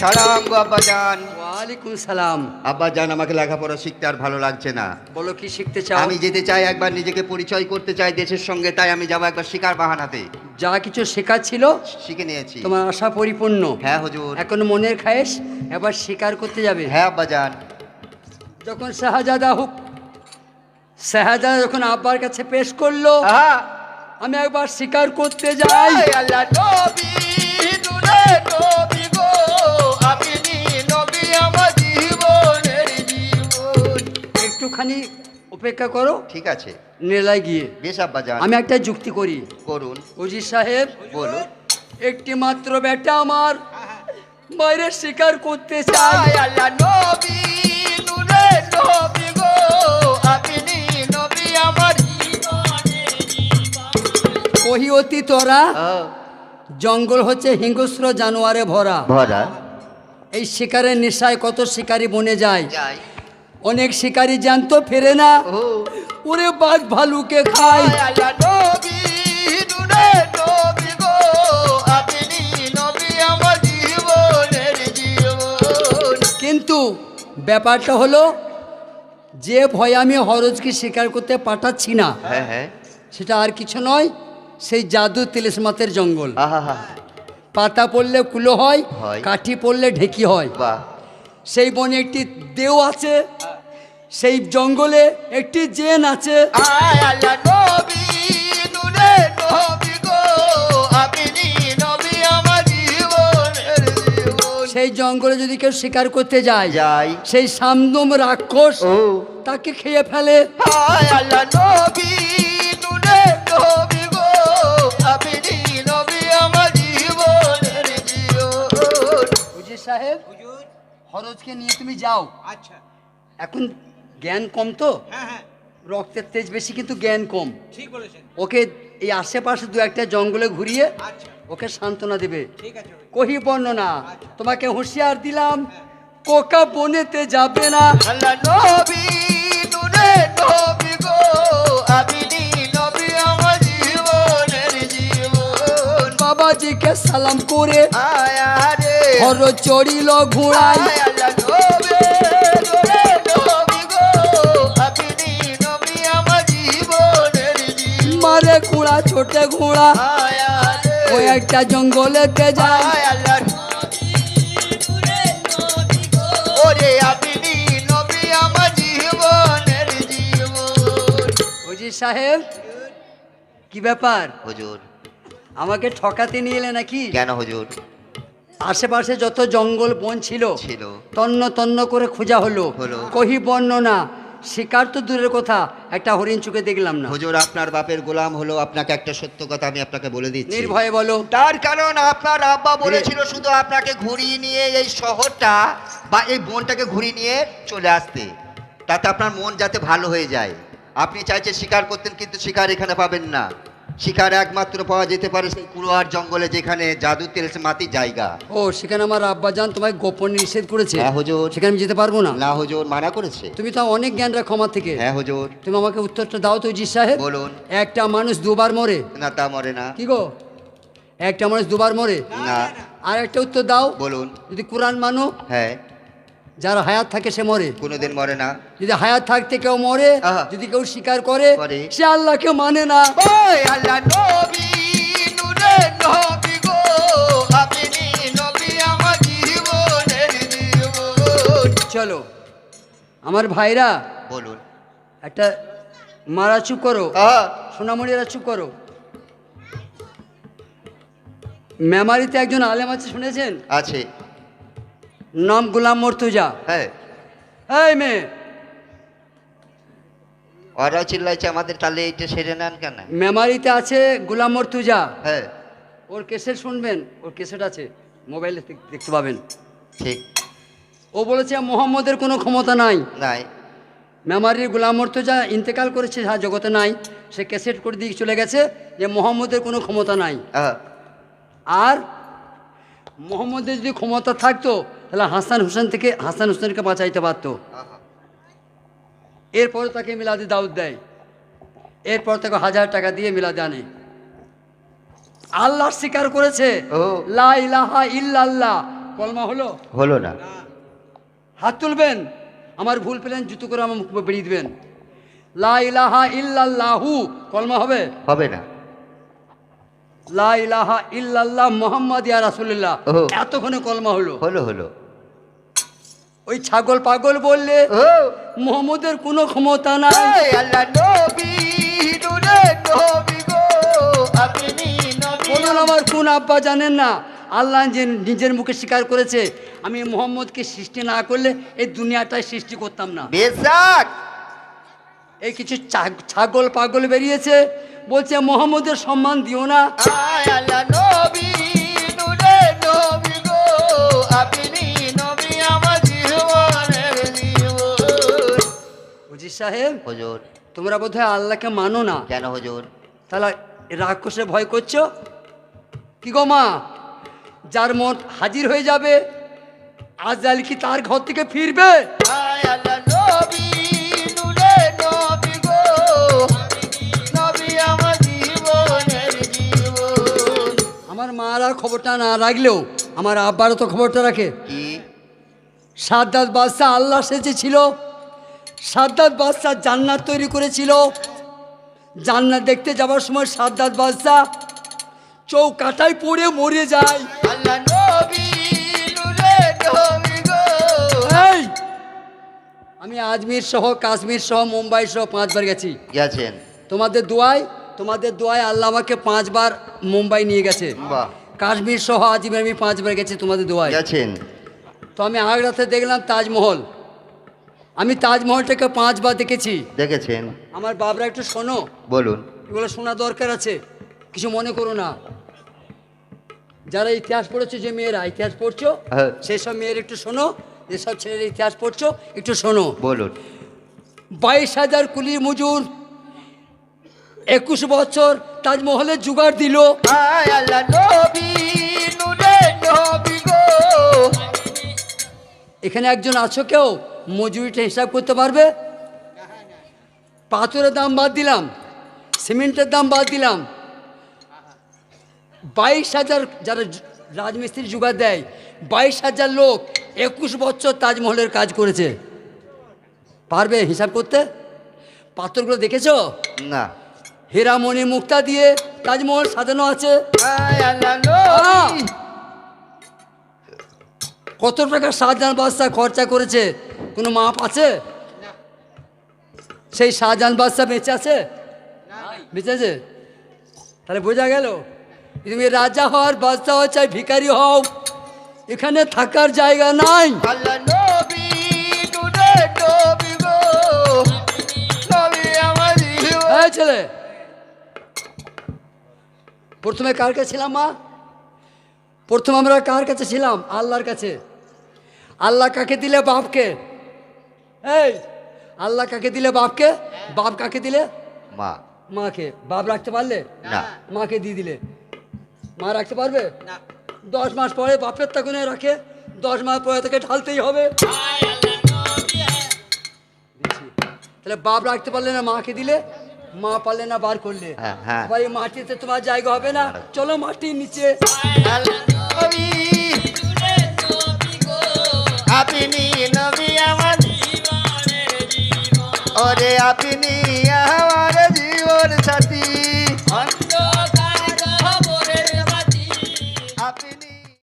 সালাম গো আব্বাজান। ওয়ালাইকুম সালাম। আব্বাজান আমাকে লেখাপড়া শিখতে আর ভালো লাগছে না। বলো কি শিখতে চাও? আমি যেতে চাই একবার নিজেকে পরিচয় করতে চাই দেশের সঙ্গে তাই আমি যাব একবার শিকার বাহানাতে। যা কিছু শেখার ছিল শিখে নিয়েছি। তোমার আশা পরিপূর্ণ। হ্যাঁ হুজুর। এখন মনের খায়েশ এবার শিকার করতে যাবে। হ্যাঁ আব্বাজান। যখন শাহজাদা হুক শাহজাদা যখন আব্বার কাছে পেশ করল আমি একবার শিকার করতে যাই। আল্লাহ নবী! একটুখানি অপেক্ষা করো। ঠিক আছে। নেলায় গিয়ে। বেশ আব্বাজান আমি একটা যুক্তি করি। করুন। অজির সাহেব বলুন। একটি মাত্র বেটা আমার বাইরে শিকার করতে চাই আল্লাহ নবী নূরে নবী গো আপনি নবী আমার। কহি অতি তোরা জঙ্গল হচ্ছে হিংস্র জানোয়ারে ভরা। ভরা। এই শিকারের নেশায় কত শিকারি বনে যায়। যাই অনেক শিকারি জ্যান্ত ফেরে না। ওরে বাঘ ভালুকে খায় কিন্তু ব্যাপারটা হলো যে ভয় আমি হরজকে শিকার করতে পাঠাচ্ছি না হ্যাঁ হ্যাঁ। সেটা আর কিছু নয় সেই জাদু তিলিসমাতের জঙ্গল। পাতা পড়লে কুলো হয়। কাঠি পড়লে ঢেকি হয়। সেই বনে একটি দেও আছে সেই জঙ্গলে একটি জেন আছে। সেই জঙ্গলে যদি কেউ শিকার করতে যায় যাই। সেই সামদম রাক্ষস তাকে খেয়ে ফেলে। সাহেব হরজকে নিয়ে তুমি যাও। আচ্ছা। এখন জ্ঞান কম তো? হ্যাঁ হ্যাঁ। রক্তের তেজ বেশি কিন্তু জ্ঞান কম। ঠিক বলেছেন। ওকে এই আশেপাশে দু একটা জঙ্গলে ঘুরিয়ে আচ্ছা। ওকে সান্ত্বনা দেবে। ঠিক আছে কহি বর্ণনা তোমাকে হুঁশিয়ার দিলাম কোকা বনেতে যাবে না। আল্লাহ নবী নবী গো আপনি বাবাজিকে সালাম করে হর চড়িল ঘোড়ায়। মারে ঘোড়া ছোটে ঘোড়া। আয় আরে ও একটা জঙ্গলেতে যায়। সাহেব কি ব্যাপার? হুজুর। আমাকে ঠকাতে নিয়ে এলে নাকি? কেন হুজুর? আশেপাশে যত জঙ্গল বন ছিল ছিল। তন্ন তন্ন করে খোঁজা হলো। হলো। কহি বর্ণনা শিকার তো দূরের কথা একটা হরিণ চুকে দেখলাম না। হুজুর আপনার বাপের গোলাম হলো আপনাকে একটা সত্য কথা আমি আপনাকে বলে দিচ্ছি। নির্ভয়ে বলো। তার কারণ আপনার আব্বা বলেছিল শুধু আপনাকে ঘুরিয়ে নিয়ে এই শহরটা বা এই বনটাকে ঘুরিয়ে নিয়ে চলে আসতে। তাতে আপনার মন যাতে ভালো হয়ে যায়। আপনি চাইছে শিকার করতেন কিন্তু শিকার এখানে পাবেন না। শিকার একমাত্র পাওয়া যেতে পারে সেই কুড়োয়ার জঙ্গলে যেখানে জাদু তেলস মাটি জায়গা। ও সেখানে আমার আব্বাজান তোমায় গোপন নিষেধ করেছে। হ্যাঁ হুজুর। সেখানে আমি যেতে পারব না? না হুজুর মানা করেছে। তুমি তো অনেক জ্ঞান রাখো আমার থেকে। হ্যাঁ হুজুর। তুমি আমাকে উত্তরটা দাও তো জি সাহেব। বলুন। একটা মানুষ দুবার মরে। না তা মরে না। কি গো? একটা মানুষ দুবার মরে। না। আর একটা উত্তর দাও। বলুন। যদি কোরআন মানো। হ্যাঁ। যার হায়াত থাকে সে মরে। কোনোদিন মরে না। যদি হায়াত থাকতে কেউ মরে। যদি কেউ স্বীকার করে। সে আল্লাহকে মানে না। আল্লাহ নবী নবী গো আপনি নবী আমার জীবনের জীবন। চলো আমার ভাইরা বলুন। একটা মারা চুপ করো সোনামণিরা চুপ করো। মেমারিতে একজন আলেম আছে শুনেছেন? আছে। নাম গোলাম মর্তুজা। হ্যাঁ। এই মেয়ে। ওরাও চিল্লাইছে আমাদের তাহলে এইটা সেরে নেন কেন? মেমারিতে আছে গোলাম মর্তুজা। হ্যাঁ। ওর কেসেট শুনবেন? ওর কেসেট আছে। মোবাইলে দেখতে পাবেন। ঠিক। ও বলেছে মোহাম্মদের কোনো ক্ষমতা নাই। নাই। মেমারির গোলাম মর্তুজা ইন্তেকাল করেছে যা জগতে নাই। সে ক্যাসেট করে দিয়ে চলে গেছে যে মোহাম্মদের কোনো ক্ষমতা নাই। আর মোহাম্মদের যদি ক্ষমতা থাকতো তাহলে হাসান হোসেন থেকে হাসান হোসেনকে বাঁচাইতে পারতো। এরপরে তাকে মিলাদে দাউদ দেয়। এরপর তাকে হাজার টাকা দিয়ে মিলাদে আনে। আল্লাহ স্বীকার করেছে। ও। লা ইলাহা ইল্লাল্লাহ। কলমা হলো? হলো না। হাত তুলবেন? আমার ভুল পেলেন জুতো করে আমার মুখ বেরিয়ে দিবেন। লা ইলাহা ইল্লাল্লাহু। কলমা হবে? হবে না। লা ইলাহা ইল্লাল্লাহ মোহাম্মদ ইয়া রাসূলুল্লাহ। এতক্ষণে কলমা হলো। হলো হলো। ওই ছাগল পাগল বললে মোহাম্মদের কোনো ক্ষমতা নাই। আমার কোন আব্বা জানেন না? আল্লাহ যে নিজের মুখে স্বীকার করেছে আমি মোহাম্মদকে সৃষ্টি না করলে এই দুনিয়াটায় সৃষ্টি করতাম না। এই কিছু ছাগল পাগল বেরিয়েছে বলছে মোহাম্মদের সম্মান দিও না। সাহেব হুজুর। তোমরা বোধহয় আল্লাহকে মানো না। কেন হুজুর? তাহলে রাক্ষসে ভয় করছ? কি গো মা? যার মত হাজির হয়ে যাবে আজ আজাল কি তার ঘর থেকে ফিরবে? আমার মারা খবরটা না রাখলেও আমার আব্বারও তো খবরটা রাখে। কি? সাদ্দাত বাদশাহ আল্লাহ সেজেছিল সাদ্দাত বাদশাহ জান্নাত তৈরি করেছিল। জান্নাত দেখতে যাওয়ার সময় সাদ্দাত বাদশাহ চৌকাটায় পড়ে মরে যায়। আমি আজমির সহ কাশ্মীর সহ মুম্বাই সহ পাঁচবার গেছি। গেছেন? তোমাদের দোয়ায় তোমাদের দোয়ায় আল্লাহ আমাকে পাঁচবার মুম্বাই নিয়ে গেছে। কাশ্মীর সহ আজমির আমি পাঁচবার গেছি তোমাদের দোয়ায়। গেছেন? তো আমি আগ্রাতে দেখলাম তাজমহল। আমি তাজমহলটাকে পাঁচবার দেখেছি। দেখেছেন? আমার বাবরা একটু শোনো। বলুন। এগুলো শোনা দরকার আছে? কিছু মনে করো না। যারা ইতিহাস পড়েছো যে মেয়েরা ইতিহাস পড়ছো হ্যাঁ। সেই সব মেয়ের একটু শোনো। যেসব ছেলের ইতিহাস পড়ছো একটু শোনো। বলুন। বাইশ হাজার কুলি মজুর একুশ বছর তাজমহলের জোগাড় দিল। এখানে একজন আছো কেউ? মজুরিটা হিসাব করতে পারবে? পাথরের দাম বাদ দিলাম সিমেন্টের দাম বাদ দিলাম। বাইশ হাজার যারা রাজমিস্ত্রি জোগাড় দেয় বাইশ হাজার লোক একুশ বছর তাজমহলের কাজ করেছে। পারবে হিসাব করতে? পাথরগুলো দেখেছ? না। হীরামণি মুক্তা দিয়ে তাজমহল সাজানো আছে! নবী কত টাকা শাহজাহান বাদশাহ খরচা করেছে? কোনো মাপ আছে? সেই শাহজাহান বাদশাহ বেঁচে আছে? বেঁচে আছে? তাহলে বোঝা গেল তুমি রাজা হওয়ার বাদশাহ হও চাই ভিখারি হও। এখানে থাকার জায়গা নাই। ছেলে প্রথমে কার কাছে ছিলাম মা? প্রথম আমরা কার কাছে ছিলাম? আল্লাহর কাছে। আল্লাহ কাকে দিলে বাপকে? এই আল্লাহ কাকে দিলে বাপকে বাপ কাকে দিলে মা মাকে বাপ রাখতে পারলে না মাকে দিয়ে দিলে মা রাখতে পারবে দশ মাস পরে বাপের তখন রাখে দশ মাস পরে তাকে ঢালতেই হবে তাহলে বাপ রাখতে পারলে না মাকে দিলে মা পারলে না বার করলে হ্যাঁ, হ্যাঁ। ভাই মাটিতে তোমার জায়গা হবে না চলো মাটির নিচে আল্লাহ নবী আপনি আপনি